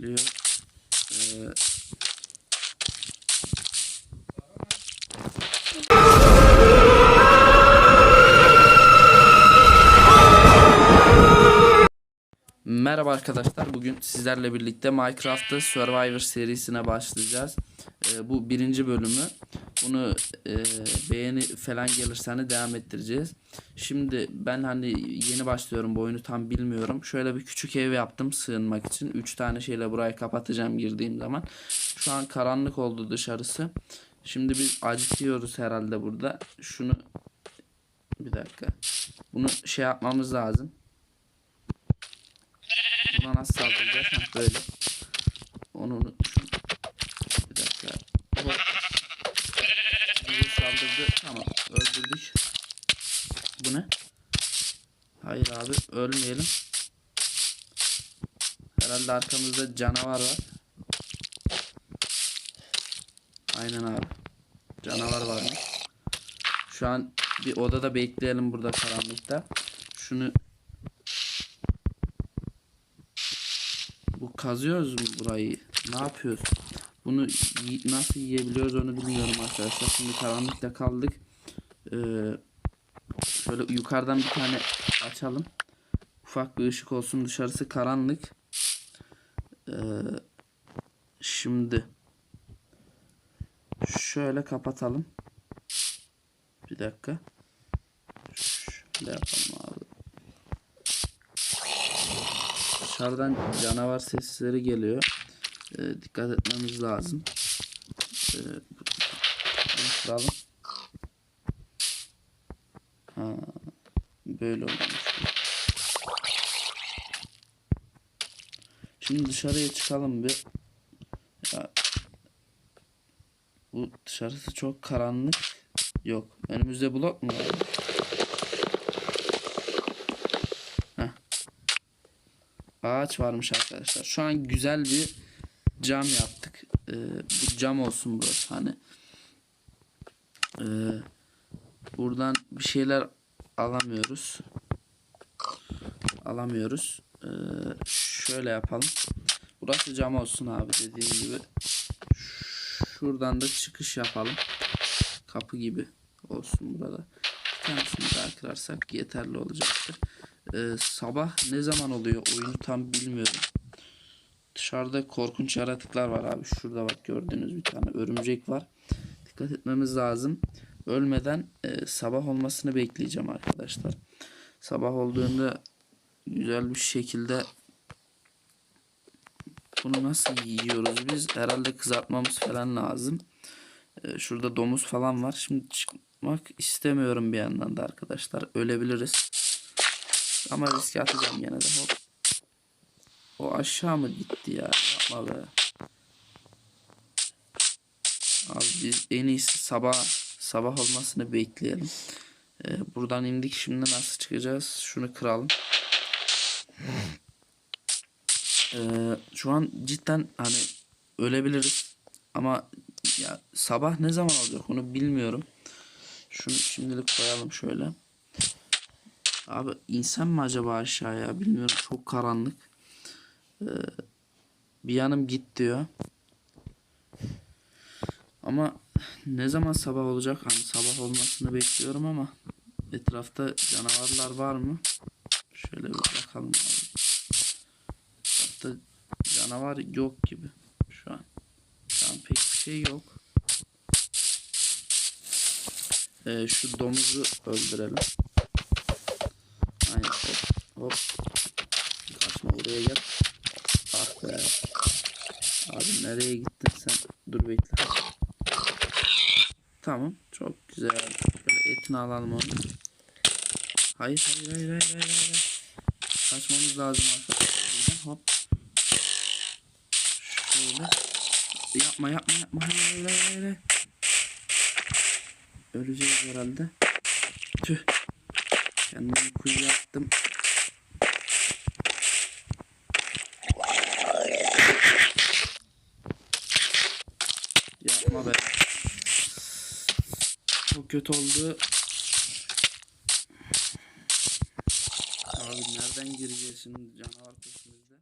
geliyor. Ee, Merhaba arkadaşlar. Bugün sizlerle birlikte Minecraft'ta Survivor serisine başlayacağız. Ee, bu birinci bölümü. Bunu e, beğeni falan gelirse hani devam ettireceğiz. Şimdi ben hani yeni başlıyorum bu oyunu tam bilmiyorum. Şöyle bir küçük ev yaptım sığınmak için. 3 tane şeyle burayı kapatacağım girdiğim zaman. Şu an karanlık oldu dışarısı. Şimdi biz acıkıyoruz herhalde burada. Şunu bir dakika. Bunu şey yapmamız lazım. Buna nasıl saldıracağız? Heh, böyle. Onu unutmuşum. Bir dakika. Hop. Bize saldırdı. Tamam. Öldürdük. Bu ne? Hayır abi. Ölmeyelim. Herhalde arkamızda canavar var. Aynen abi. Canavar varmış. Şu an bir odada bekleyelim burada karanlıkta. Şunu Bu kazıyoruz mu burayı? Ne yapıyoruz? Bunu nasıl yiyebiliyoruz onu bilmiyorum arkadaşlar. Şimdi karanlıkta kaldık. Ee, şöyle yukarıdan bir tane açalım. Ufak bir ışık olsun dışarısı karanlık. Ee, şimdi şöyle kapatalım. Bir dakika. Şöyle yapalım abi. Dışarıdan canavar sesleri geliyor. Ee, dikkat etmemiz lazım. Kıralım. Ha, böyle olmuş. Şimdi dışarıya çıkalım bir. Ya, bu dışarısı çok karanlık. Yok. Önümüzde blok mu var? Ağaç varmış arkadaşlar. Şu an güzel bir cam yaptık. Ee, cam olsun burası hani. Ee, buradan bir şeyler alamıyoruz. Alamıyoruz. Ee, şöyle yapalım. Burası cam olsun abi dediğim gibi. Şuradan da çıkış yapalım. Kapı gibi olsun burada. Bir tanesini daha kırarsak yeterli olacaktır. Ee, sabah ne zaman oluyor oyunu tam bilmiyorum. Dışarıda korkunç yaratıklar var abi. Şurada bak gördüğünüz bir tane örümcek var. Dikkat etmemiz lazım. Ölmeden e, sabah olmasını bekleyeceğim arkadaşlar. Sabah olduğunda güzel bir şekilde bunu nasıl yiyoruz biz? Herhalde kızartmamız falan lazım. Ee, şurada domuz falan var. Şimdi çıkmak istemiyorum bir yandan da arkadaşlar. Ölebiliriz. Ama riske atacağım yine de. Hop. O aşağı mı gitti ya? Yapma be. Abi biz en iyisi sabah sabah olmasını bekleyelim. Ee, buradan indik şimdi nasıl çıkacağız? Şunu kıralım. Ee, şu an cidden hani ölebiliriz. Ama ya sabah ne zaman olacak onu bilmiyorum. Şunu şimdilik koyalım şöyle. Abi insan mı acaba aşağıya bilmiyorum çok karanlık. Ee, bir yanım git diyor. Ama ne zaman sabah olacak? Hani sabah olmasını bekliyorum ama etrafta canavarlar var mı? Şöyle bir bakalım abi. Etrafta canavar yok gibi şu an. Şu an pek bir şey yok. Ee, şu domuzu öldürelim. Hop. Kaçma buraya gel. Ah be. Abi nereye gittin sen? Dur bekle. Tamam çok güzel. Böyle etini alalım onu. Hayır hayır hayır hayır hayır. hayır. Kaçmamız lazım arkadaşlar. Hop. Şöyle. Yapma yapma yapma. Hayır hayır hayır. hayır. Öleceğiz herhalde. Tüh. Kendimi kuyu yaptım. Yapma be. Çok kötü oldu. Abi nereden gireceğiz şimdi canavar peşimizde.